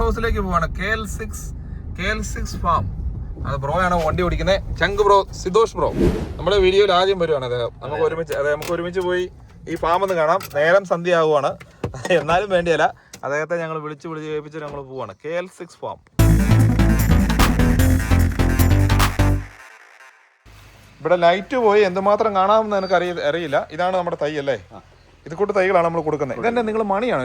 ഹൗസിലേക്ക് പോവാണ്. K L six K L six farm അത് ബ്രോ ആണ് വണ്ടി ഓടിക്കുന്നത് ചങ്ക് ബ്രോ സിദോഷ് ബ്രോ നമ്മുടെ വീഡിയോയിൽ ആദ്യം വരുവാണ് അദ്ദേഹം. നമുക്ക് ഒരുമിച്ച് അതെ നമുക്ക് ഒരുമിച്ച് പോയി ഈ ഫാം ഒന്ന് കാണാം. നേരം സന്ധ്യ ആവുകയാണ് എന്നാലും വേണ്ടിയല്ല. അദ്ദേഹത്തെ ഞങ്ങൾ വിളിച്ച് വിളിച്ച് കേൾപ്പിച്ച് ഞങ്ങൾ പോവാണ്. കെ എൽ സിക്സ് ഫാം ഇവിടെ ലൈറ്റ് പോയി. എന്തുമാത്രം കാണാമെന്ന് എനിക്ക് അറിയ അറിയില്ല. ഇതാണ് നമ്മുടെ തൈ അല്ലേ? ഇത് കൂട്ട് തൈകളാണ് നമ്മൾ കൊടുക്കുന്നത്. ഇതന്നെ നിങ്ങൾ മണിയാണ്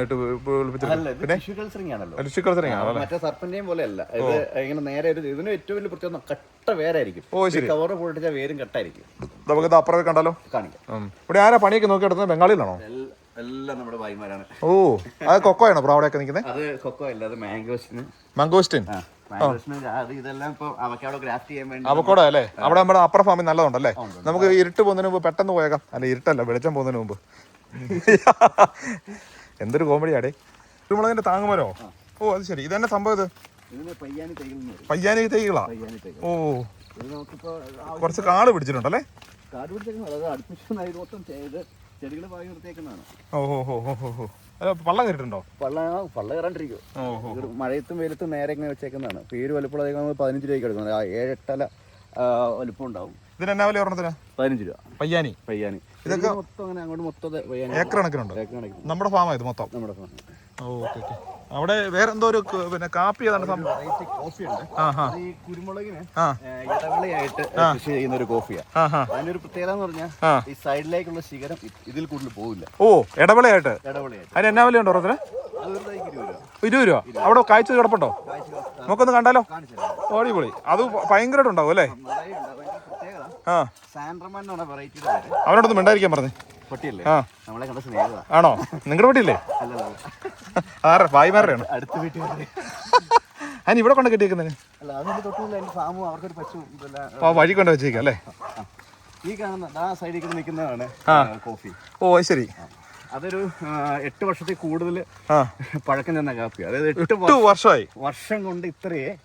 മറ്റേ സർപ്പന്റെയും പോലെ അല്ല ഇത് ഇങ്ങനെ നേരെ ഒരു ഇതിന് ഏറ്റവും വലിയ പ്രത്യേകത കട്ട വേരായിരിക്കും. ഓ ശരി. കവർ പൊട്ടിച്ച വേരും കട്ടായിരിക്കും. നമുക്ക് ഇത് അപ്പുറത്ത് കണ്ടാലോ? കാണിക്കാം. ഇവിടെ ആരാ പണിയൊക്കെ നോക്കി എടുത്തത് ബംഗാളിലാണോ എൽ- എല്ലാം നമ്മുടെ ഭായിമാരാണ്. ഓ അത് കൊക്കോയാണോ ബ്രോ അവിടെയൊക്കെ നിൽക്കുന്നത് അത് കൊക്കോ അല്ല അത് മാംഗോസിന് മാംഗോസ്റ്റിൻ? അവക്കോട അല്ലേ? അവിടെ നമ്മുടെ അപ്പുറ ഫാമിൽ നല്ലതുണ്ടല്ലേ? നമുക്ക് ഇരുട്ട് പോകുന്നതിന് മുമ്പ് പെട്ടെന്ന് പോയേക്കാം. അല്ല ഇരുട്ടല്ല വെളിച്ചം പോകുന്നതിന് മുമ്പ്. എന്തൊരു കോമഡിയാടേ കുരുമുളകിന്റെ താങ്ങുമരോ? ഓ അത് ശരി. ഇതെന്നെ സംഭവം ഇത്? പയ്യാനി തൈകളാ? ഓ കുറച്ച് കാട് പിടിച്ചിട്ടുണ്ടല്ലേ? കാട് ഹോ ഹോ ഹോ ഹോ ഹോ. പള്ളം പള്ള പള്ള കയറാണ്ടിരിക്കും മഴയത്തും വെയിലത്തും നേരെ ഇങ്ങനെ വെച്ചേക്കുന്നതാണ്. പേര് വലുപ്പമുള്ള നമ്മൾ പതിനഞ്ച് രൂപയ്ക്ക് എടുക്കുന്നത്. ഏഴെട്ടല വലുപ്പം ഉണ്ടാവും. ഇതിന് എന്നാ വില ഒരെണ്ണത്തിന്? പതിനഞ്ച് രൂപ. പയ്യാനി. പയ്യാനി. ഇതൊക്കെ- ഇതൊക്കെ മൊത്തം അങ്ങനെ അങ്ങോട്ട് മൊത്തം പയ്യാനി ഏക്കർ കണക്കിനുണ്ട് നമ്മുടെ ഫാം ആയത് മൊത്തം? നമ്മുടെ ഫാം. Okay okay. അവിടെ വേറെ എന്തോ ഒരു പിന്നെ കാപ്പി ഏതാണ് കൃഷി ചെയ്യുന്ന ഒരു കോഫിയാണ് ആ ഹാ അതിന്റെ ഒരു പ്രത്യേകത എന്ന് പറഞ്ഞാൽ. ഈ സൈഡിലേക്കുള്ള ശിഖരം ഇതിൽ കൂടുതൽ പോവില്ല. ഓ ഇടവിളയായിട്ട് ഇടവിളയായിട്ട് അതിന് എന്നാ വിലയുണ്ടോ ഉണ്ടോ ഇരുപത് രൂപ. അവിടെ കാഴ്ച കിടപ്പുണ്ടോ? നമുക്കൊന്ന് കണ്ടാലോ? ഓടിപൊളി അത് ഭയങ്കരമായിട്ടുണ്ടാവും അല്ലേ? അവനോടൊന്ന് മിണ്ടായിരിക്കാൻ പറഞ്ഞു. പൊട്ടിയല്ലേ? നമ്മളെ കണ്ട ആണോ? നിങ്ങളുടെ വീട്ടില്ലേ ആരാ ഭായിമാരുടെയാണ് അടുത്ത വീട്ടിൽ. അതിന് ഇവിടെ കൊണ്ട് കെട്ടിയേക്കുന്നതിന്? വഴി കൊണ്ട് വെച്ചേക്കാം അല്ലേ. ഈ കാണുന്ന ആ സൈഡിൽ കൂടെ നിൽക്കുന്നതാണ് കോഫി. ഓ ശരി. അതൊരു എട്ട് വർഷത്തിൽ കൂടുതൽ പഴക്കം ചെന്ന കാപ്പി. അതായത് എട്ട് വർഷമായി? വർഷം കൊണ്ട് ഇത്രയേ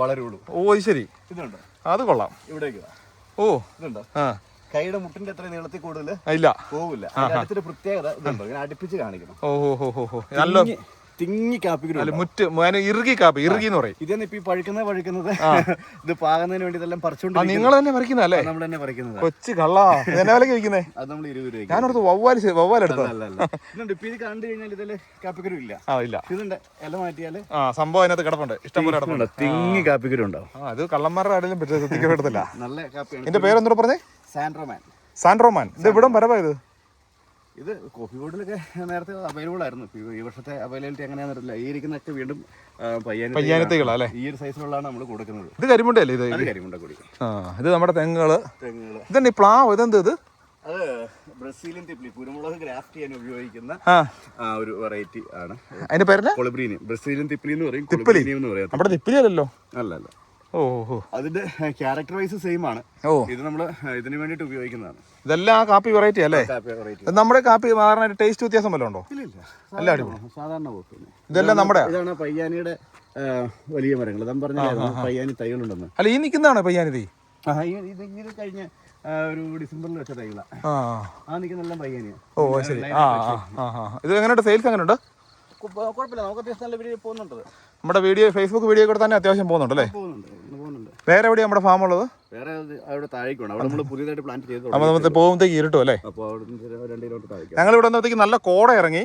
വളരുള്ളൂ. ഓ ശരി. ഇതുണ്ട്. അത് കൊള്ളാം. ഇവിടേക്ക്. ഓ. ഇതുണ്ടോ? ആ. കൈയുടെ മുട്ടിന്റെ അത്ര നീളത്തിൽ കൂടുതൽ ഇല്ല. പോവില്ല. അടുത്തൊരു പ്രത്യേകത ഇതുണ്ടോ? ഇങ്ങനെ അടുപ്പിച്ച് കാണിക്കണം. ഓ ഹോ ഹോ ഹോ നല്ല തിങ്ങി- കാപ്പി അല്ല മുറ്റ് മോനെ ഇറുകി കാപ്പി ഇറുകി എന്ന് പറയും. ഇതന്നെ ഇപ്പൊ പഴുക്കുന്നത് പഴുക്കുന്നത് ഇത് പാകുന്നതിന് വേണ്ടി ഇതെല്ലാം പറിച്ചുകൊണ്ട് പറിച്ചോണ്ട് നിങ്ങൾ തന്നെ പറിക്കുന്നതല്ലേ നമ്മൾ തന്നെ പറിക്കുന്നത്. കൊച്ചു കള്ളാ. എന്നാ വിലക്ക് വിൽക്കുന്നേ? അത് നമ്മൾ ഇരുപത് രൂപയ്ക്ക് ഞാനോടത്ത് വവ്വാൽ വവ്വാൽ അല്ല അല്ല ഇപ്പൊ ഇത് കണ്ടു കഴിഞ്ഞാൽ ഇതിൽ കാപ്പിക്കുരു ഇല്ല. ആ ഇല്ല. ഇതുണ്ട് ഇല മാറ്റിയാൽ. ആ സംഭവം അതിനകത്ത് കിടപ്പുണ്ട്. ഇഷ്ടം പോലെ കിടപ്പുണ്ട്. തിങ്ങി കാപ്പിക്കുരു ഉണ്ടാവും ആ അത് കള്ളന്മാരുടെ ആടിലും പറ്റില്ല നല്ല കാപ്പി ഇതിന്റെ പേരെന്തോ പറഞ്ഞേ? സാൻഡ്രോമാൻ. സാൻഡ്രോമാൻ. ഇത് ഇവിടം വരവാ ഇത്? ഇത് കോഫി ബോർഡിലൊക്കെ നേരത്തെ അവൈലബിൾ ആയിരുന്നു. ഈ വർഷത്തെ അവൈലബിലിറ്റി എങ്ങനെയാണെന്ന് അറിയില്ല. ഈ ഇരിക്കുന്നൊക്കെ വീണ്ടും പയ്യാനത്തേക്കുള്ള പയ്യാനി ഈ ഒരു സൈസിലുള്ളതാണ് നമ്മൾ കൊടുക്കുന്നത്. ഇത് കരിമുണ്ടല്ലേ ഇത്? കരിമുണ്ട കൂടി ആ ഇത് നമ്മുടെ തെങ്ങുകൾ. തെങ്ങുകൾ. ഇതന്നെ പ്ലാവ് ഇതെന്ത് ഇത്? അത് ബ്രസീലിയൻ തിപ്ലി കുരുമുളക് ഗ്രാഫ്റ്റ് ചെയ്യാൻ ഉപയോഗിക്കുന്ന ഒരു വെറൈറ്റി ആണ്. അതിന്റെ പേര് കൊളിബ്രീനി. ബ്രസീലിയൻ തിപ്ലി എന്ന് പറയും കൊളബ്രീനി എന്ന് പറയാം. നമ്മുടെ തിപ്പിലല്ലോ അല്ല അല്ല ഓ അതിന്റെ ക്യാരക്ടർ വൈസ് സെയിം ആണ്. ഓ. ഇത് നമ്മൾ ഇതിന് വേണ്ടിയിട്ട് ഉപയോഗിക്കുന്നതാണ്. ഇതെല്ലാം ആ കാപ്പി വെറൈറ്റി അല്ലേ? നമ്മുടെ കാപ്പി സാധാരണ ടേസ്റ്റ് വ്യത്യാസം വല്ലതും ഉണ്ടോ? ഇല്ല അടിപൊളി. സാധാരണ ഇതെല്ലാം നമ്മുടെ ഇതാണ് പയ്യാനിയുടെ വലിയ മരങ്ങൾ. ഞാൻ പറഞ്ഞായിരുന്നു പയ്യാനി തൈകളുണ്ടെന്ന്. അല്ല ഈ നിൽക്കുന്നതാണ് പയ്യാനിതി ആ ഇതെങ്ങനെ കഴിഞ്ഞ ഒരു ഡിസംബറിൽ വെച്ച തൈകളാണ് ആ നിൽക്കുന്നെല്ലാം പയ്യാനിയാ. ഓ ശരി. ആ ഇത് എങ്ങനെയുണ്ട്? സെയിൽസ് എങ്ങനെയുണ്ട്? ഉണ്ട് കുഴപ്പമില്ല. നമുക്ക് അത്യാവശ്യം നല്ല വീഡിയോ പോകുന്നുണ്ട്. നമ്മുടെ വീഡിയോ ഫേസ്ബുക്ക് വീഡിയോ കൂടെ തന്നെ അത്യാവശ്യം പോകുന്നുണ്ട് അല്ലേ? പോകുന്നുണ്ട്. വേറെ എവിടെയാണ് നമ്മുടെ ഫാം ഉള്ളത്? വേറെ അത് അവിടെ താഴേക്കാണ്. അവിടെ നമ്മൾ പുതിയതായിട്ട് പ്ലാൻ ചെയ്ത് അപ്പോൾ നമുക്ക് പോകുമ്പോഴത്തേക്ക് ഇരുട്ടും അല്ലേ? അപ്പോൾ അവിടെ നിന്ന് ഒരു രണ്ട് കിലോമീറ്റർ താഴേക്ക്. ഞങ്ങൾ ഇവിടെ വന്നപ്പോഴത്തേക്ക് നല്ല കോട ഇറങ്ങി.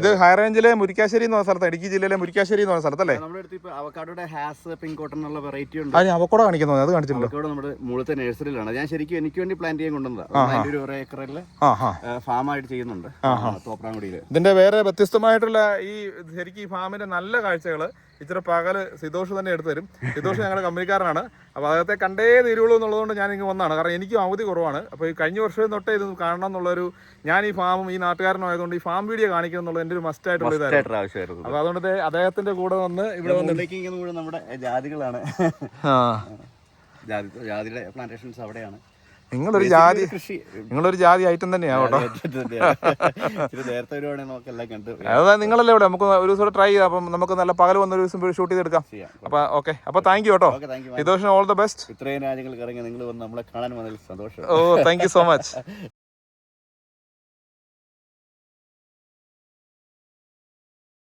ഇത് ഹൈ റേഞ്ചിലെ മുരിക്കാശ്ശേരി എന്ന് പറഞ്ഞ സ്ഥലത്ത് ഇടുക്കി ജില്ലയിലെ മുരിക്കാശ്ശേരി എന്ന് പറഞ്ഞ സ്ഥലത്തല്ലേ? നമ്മുടെ അടുത്ത് ഇപ്പോൾ അവക്കാടോടെ ഹാസ് പിങ്ക് കോട്ടൺ എന്നുള്ള വെറൈറ്റി ഉണ്ട്. അതിന് അവക്കോട കാണിക്കുന്നു അത് കാണിച്ചിട്ടുണ്ട് അവക്കാടോ നമ്മുടെ മുഴുത്ത നഴ്സറിയിലാണ് ഞാൻ ശരിക്കും എനിക്ക് വേണ്ടി പ്ലാൻ ചെയ്യാൻ കൊണ്ടുവന്നതാണ് അതിന്റെ ഒരു ഏക്കറിൽ ഫാമായിട്ട് ചെയ്യുന്നുണ്ട്. തോപ്രാങ്കുടിയിൽ ഇതിന്റെ വേറെ വ്യത്യസ്തമായിട്ടുള്ള ഈ ശരിക്കും ഈ ഫാമിന്റെ നല്ല കാഴ്ചകൾ ഇച്ചിരി പകൽ സിതോഷ് തന്നെ എടുത്തു തരും. സിതോഷ് ഞങ്ങളുടെ കമ്പനിക്കാരനാണ്. അപ്പോൾ അദ്ദേഹത്തെ കണ്ടേ തീരുള്ളൂ എന്നുള്ളതുകൊണ്ട് ഞാൻ ഇങ്ങ് വന്നതാണ് കാരണം എനിക്കും അവധി കുറവാണ്. അപ്പോൾ ഈ കഴിഞ്ഞ വർഷം തൊട്ടേ ഇത് കാണണം എന്നുള്ളൊരു ഞാൻ ഈ ഫാമും ഈ നാട്ടുകാരനും ആയതുകൊണ്ട് ഈ ഫാം വീഡിയോ കാണിക്കണം എന്നുള്ളത് എന്റെ ഒരു മസ്റ്റ് ആയിട്ടുള്ള ഇതായിരുന്നു. ആവശ്യമായിരുന്നു. അപ്പോൾ അതുകൊണ്ട് ദേ അദ്ദേഹത്തിന്റെ കൂടെ വന്ന് ഇവിടെ വന്ന് നമ്മുടെ ജാതികളാണ്. ജാതിയുടെ പ്ലാന്റേഷൻസ് അവിടെയാണ്. നിങ്ങളൊരു ജാതി കൃഷി. നിങ്ങളൊരു ജാതി ഐറ്റം തന്നെയാണ് കേട്ടോ. നേരത്തെ അതായത് നിങ്ങളല്ലേ ഇവിടെ നമുക്ക് ഒരു ദിവസം ട്രൈ ചെയ്യാം അപ്പം നമുക്ക് നല്ല പകൽ വന്ന ഒരു ദിവസം ഷൂട്ട് ചെയ്തെടുക്കാം. അപ്പൊ ഓക്കെ അപ്പൊ താങ്ക് യു കേട്ടോ. ഓൾ ദ ബെസ്റ്റ് ഇത്രയും രാജ്യങ്ങൾക്ക് ഇറങ്ങി നിങ്ങൾ വന്ന് നമ്മളെ കാണാൻ സന്തോഷം. ഓ താങ്ക് യു സോ മച്ച്